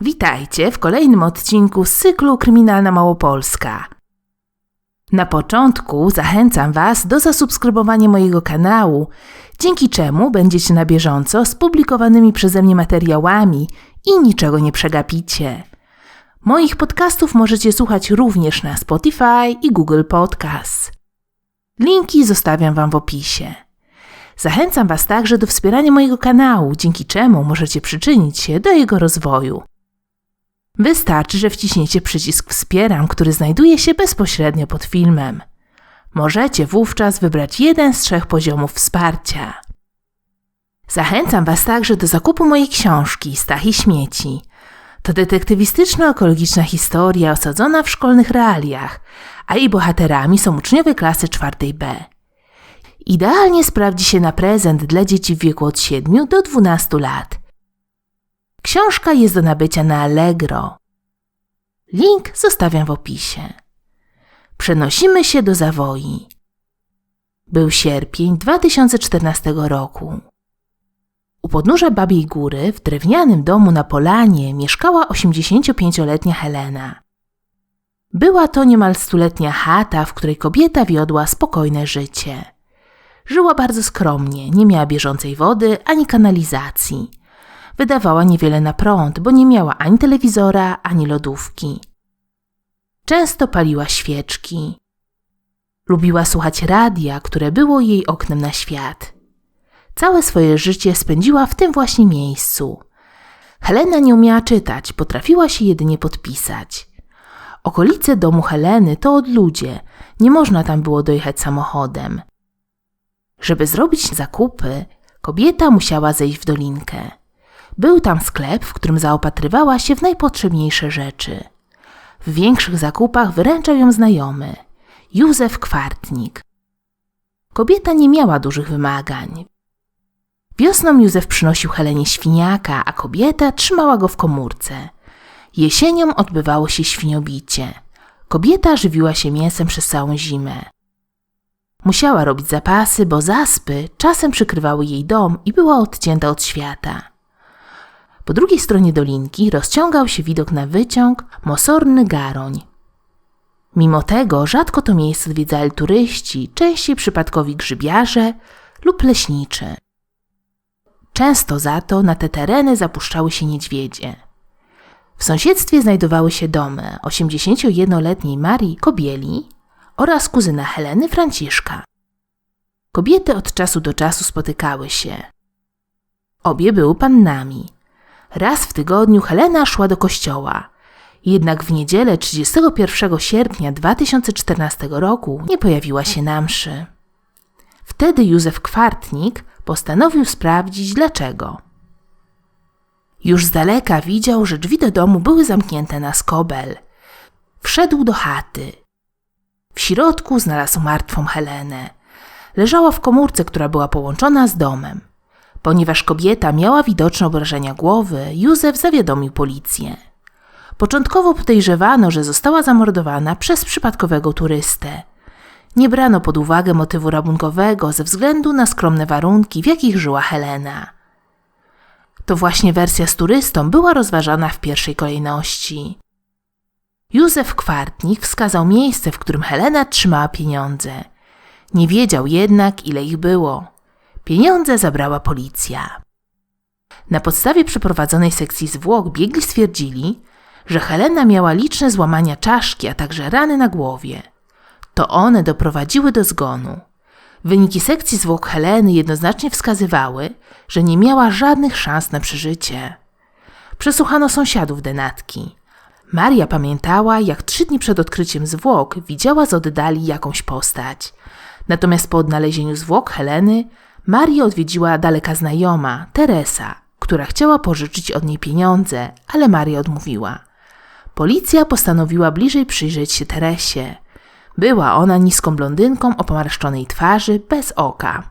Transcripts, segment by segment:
Witajcie w kolejnym odcinku z cyklu Kryminalna Małopolska. Na początku zachęcam Was do zasubskrybowania mojego kanału, dzięki czemu będziecie na bieżąco z publikowanymi przeze mnie materiałami i niczego nie przegapicie. Moich podcastów możecie słuchać również na Spotify i Google Podcast. Linki zostawiam Wam w opisie. Zachęcam Was także do wspierania mojego kanału, dzięki czemu możecie przyczynić się do jego rozwoju. Wystarczy, że wciśniecie przycisk Wspieram, który znajduje się bezpośrednio pod filmem. Możecie wówczas wybrać jeden z trzech poziomów wsparcia. Zachęcam Was także do zakupu mojej książki Stach i śmieci. To detektywistyczno-ekologiczna historia osadzona w szkolnych realiach, a jej bohaterami są uczniowie klasy czwartej B. Idealnie sprawdzi się na prezent dla dzieci w wieku od 7 do 12 lat. Książka jest do nabycia na Allegro. Link zostawiam w opisie. Przenosimy się do Zawoi. Był sierpień 2014 roku. U podnóża Babiej Góry w drewnianym domu na Polanie mieszkała 85-letnia Helena. Była to niemal stuletnia chata, w której kobieta wiodła spokojne życie. Żyła bardzo skromnie, nie miała bieżącej wody ani kanalizacji. Wydawała niewiele na prąd, bo nie miała ani telewizora, ani lodówki. Często paliła świeczki. Lubiła słuchać radia, które było jej oknem na świat. Całe swoje życie spędziła w tym właśnie miejscu. Helena nie umiała czytać, potrafiła się jedynie podpisać. Okolice domu Heleny to odludzie, nie można tam było dojechać samochodem. Żeby zrobić zakupy, kobieta musiała zejść w dolinkę. Był tam sklep, w którym zaopatrywała się w najpotrzebniejsze rzeczy. W większych zakupach wyręczał ją znajomy Józef Kwartnik. Kobieta nie miała dużych wymagań. Wiosną Józef przynosił Helenie świniaka, a kobieta trzymała go w komórce. Jesienią odbywało się świniobicie. Kobieta żywiła się mięsem przez całą zimę. Musiała robić zapasy, bo zaspy czasem przykrywały jej dom i była odcięta od świata. Po drugiej stronie dolinki rozciągał się widok na wyciąg Mosorny Garoń. Mimo tego rzadko to miejsce odwiedzali turyści, częściej przypadkowi grzybiarze lub leśniczy. Często za to na te tereny zapuszczały się niedźwiedzie. W sąsiedztwie znajdowały się domy 81-letniej Marii Kobieli oraz kuzyna Heleny Franciszka. Kobiety od czasu do czasu spotykały się. Obie były pannami. Raz w tygodniu Helena szła do kościoła, jednak w niedzielę 31 sierpnia 2014 roku nie pojawiła się na mszy. Wtedy Józef Kwartnik postanowił sprawdzić dlaczego. Już z daleka widział, że drzwi do domu były zamknięte na skobel. Wszedł do chaty. W środku znalazł martwą Helenę. Leżała w komórce, która była połączona z domem. Ponieważ kobieta miała widoczne obrażenia głowy, Józef zawiadomił policję. Początkowo podejrzewano, że została zamordowana przez przypadkowego turystę. Nie brano pod uwagę motywu rabunkowego ze względu na skromne warunki, w jakich żyła Helena. To właśnie wersja z turystą była rozważana w pierwszej kolejności. Józef Kwartnik wskazał miejsce, w którym Helena trzymała pieniądze. Nie wiedział jednak, ile ich było. Pieniądze zabrała policja. Na podstawie przeprowadzonej sekcji zwłok biegli stwierdzili, że Helena miała liczne złamania czaszki, a także rany na głowie. To one doprowadziły do zgonu. Wyniki sekcji zwłok Heleny jednoznacznie wskazywały, że nie miała żadnych szans na przeżycie. Przesłuchano sąsiadów denatki. Maria pamiętała, jak trzy dni przed odkryciem zwłok widziała z oddali jakąś postać. Natomiast po odnalezieniu zwłok Heleny, Marię odwiedziła daleka znajoma, Teresa, która chciała pożyczyć od niej pieniądze, ale Maria odmówiła. Policja postanowiła bliżej przyjrzeć się Teresie. Była ona niską blondynką o pomarszczonej twarzy, bez oka.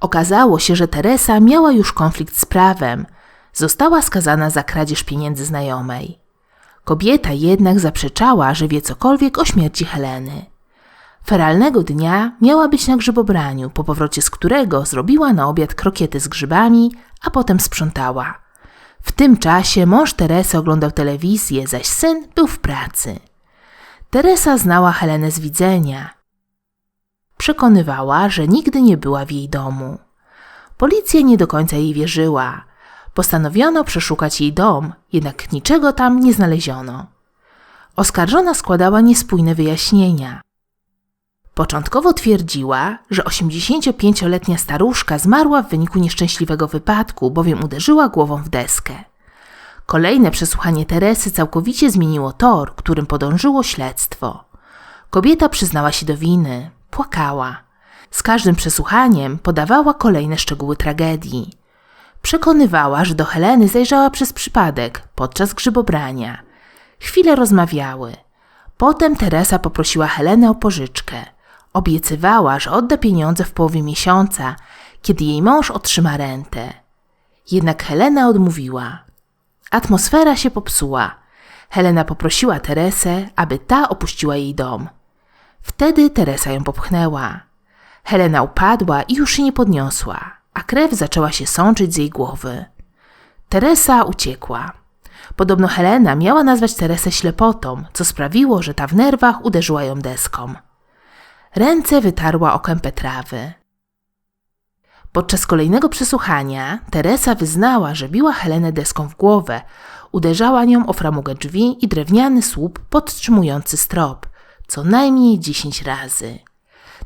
Okazało się, że Teresa miała już konflikt z prawem. Została skazana za kradzież pieniędzy znajomej. Kobieta jednak zaprzeczała, że wie cokolwiek o śmierci Heleny. Feralnego dnia miała być na grzybobraniu, po powrocie z którego zrobiła na obiad krokiety z grzybami, a potem sprzątała. W tym czasie mąż Teresy oglądał telewizję, zaś syn był w pracy. Teresa znała Helenę z widzenia. Przekonywała, że nigdy nie była w jej domu. Policja nie do końca jej wierzyła. Postanowiono przeszukać jej dom, jednak niczego tam nie znaleziono. Oskarżona składała niespójne wyjaśnienia. Początkowo twierdziła, że 85-letnia staruszka zmarła w wyniku nieszczęśliwego wypadku, bowiem uderzyła głową w deskę. Kolejne przesłuchanie Teresy całkowicie zmieniło tor, którym podążyło śledztwo. Kobieta przyznała się do winy, płakała. Z każdym przesłuchaniem podawała kolejne szczegóły tragedii. Przekonywała, że do Heleny zajrzała przez przypadek podczas grzybobrania. Chwilę rozmawiały. Potem Teresa poprosiła Helenę o pożyczkę. Obiecywała, że odda pieniądze w połowie miesiąca, kiedy jej mąż otrzyma rentę. Jednak Helena odmówiła. Atmosfera się popsuła. Helena poprosiła Teresę, aby ta opuściła jej dom. Wtedy Teresa ją popchnęła. Helena upadła i już się nie podniosła, a krew zaczęła się sączyć z jej głowy. Teresa uciekła. Podobno Helena miała nazwać Teresę ślepotą, co sprawiło, że ta w nerwach uderzyła ją deską. Ręce wytarła o kępę trawy. Podczas kolejnego przesłuchania Teresa wyznała, że biła Helenę deską w głowę, uderzała nią o framugę drzwi i drewniany słup podtrzymujący strop, co najmniej dziesięć razy.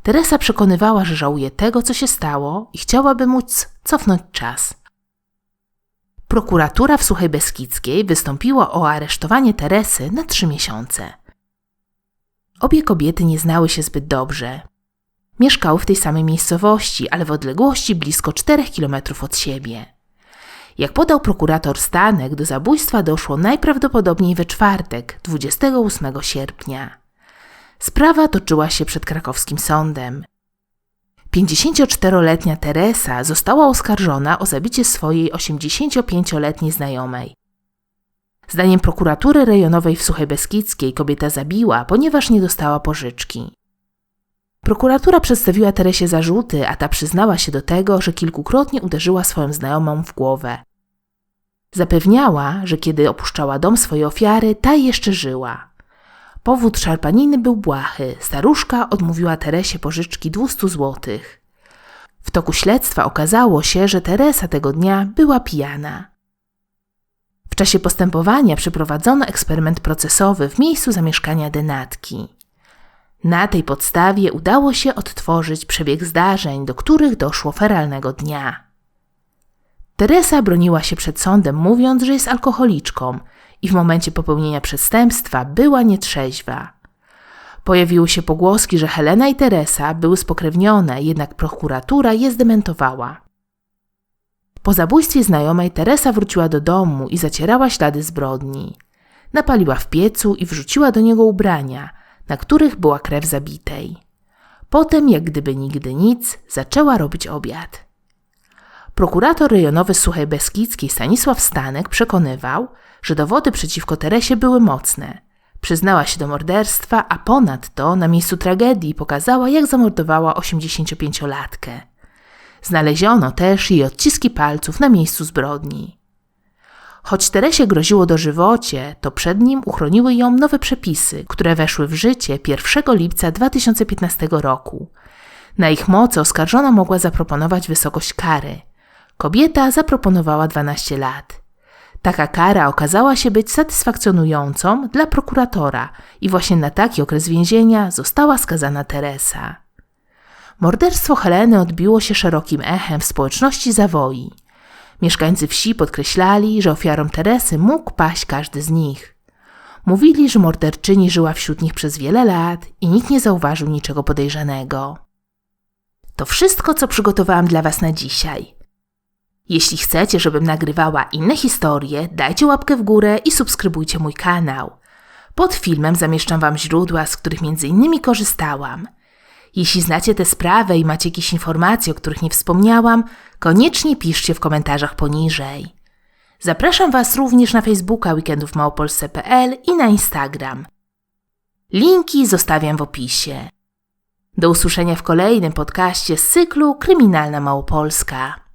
Teresa przekonywała, że żałuje tego, co się stało i chciałaby móc cofnąć czas. Prokuratura w Suchej Beskidzkiej wystąpiła o aresztowanie Teresy na trzy miesiące. Obie kobiety nie znały się zbyt dobrze. Mieszkały w tej samej miejscowości, ale w odległości blisko 4 kilometrów od siebie. Jak podał prokurator Stanek, do zabójstwa doszło najprawdopodobniej we czwartek, 28 sierpnia. Sprawa toczyła się przed krakowskim sądem. 54-letnia Teresa została oskarżona o zabicie swojej 85-letniej znajomej. Zdaniem prokuratury rejonowej w Suchej Beskidzkiej kobieta zabiła, ponieważ nie dostała pożyczki. Prokuratura przedstawiła Teresie zarzuty, a ta przyznała się do tego, że kilkukrotnie uderzyła swoją znajomą w głowę. Zapewniała, że kiedy opuszczała dom swojej ofiary, ta jeszcze żyła. Powód szarpaniny był błahy. Staruszka odmówiła Teresie pożyczki 200 złotych. W toku śledztwa okazało się, że Teresa tego dnia była pijana. W czasie postępowania przeprowadzono eksperyment procesowy w miejscu zamieszkania denatki. Na tej podstawie udało się odtworzyć przebieg zdarzeń, do których doszło feralnego dnia. Teresa broniła się przed sądem, mówiąc, że jest alkoholiczką i w momencie popełnienia przestępstwa była nietrzeźwa. Pojawiły się pogłoski, że Helena i Teresa były spokrewnione, jednak prokuratura je zdementowała. Po zabójstwie znajomej Teresa wróciła do domu i zacierała ślady zbrodni. Napaliła w piecu i wrzuciła do niego ubrania, na których była krew zabitej. Potem, jak gdyby nigdy nic, zaczęła robić obiad. Prokurator rejonowy Suchej Beskidzkiej Stanisław Stanek przekonywał, że dowody przeciwko Teresie były mocne. Przyznała się do morderstwa, a ponadto na miejscu tragedii pokazała, jak zamordowała 85-latkę. Znaleziono też jej odciski palców na miejscu zbrodni. Choć Teresie groziło dożywocie, to przed nim uchroniły ją nowe przepisy, które weszły w życie 1 lipca 2015 roku. Na ich mocy oskarżona mogła zaproponować wysokość kary. Kobieta zaproponowała 12 lat. Taka kara okazała się być satysfakcjonującą dla prokuratora i właśnie na taki okres więzienia została skazana Teresa. Morderstwo Heleny odbiło się szerokim echem w społeczności Zawoi. Mieszkańcy wsi podkreślali, że ofiarą Teresy mógł paść każdy z nich. Mówili, że morderczyni żyła wśród nich przez wiele lat i nikt nie zauważył niczego podejrzanego. To wszystko, co przygotowałam dla Was na dzisiaj. Jeśli chcecie, żebym nagrywała inne historie, dajcie łapkę w górę i subskrybujcie mój kanał. Pod filmem zamieszczam Wam źródła, z których innymi korzystałam. Jeśli znacie tę sprawę i macie jakieś informacje, o których nie wspomniałam, koniecznie piszcie w komentarzach poniżej. Zapraszam Was również na Facebooka Weekendów Małopolsce.pl i na Instagram. Linki zostawiam w opisie. Do usłyszenia w kolejnym podcaście z cyklu Kryminalna Małopolska.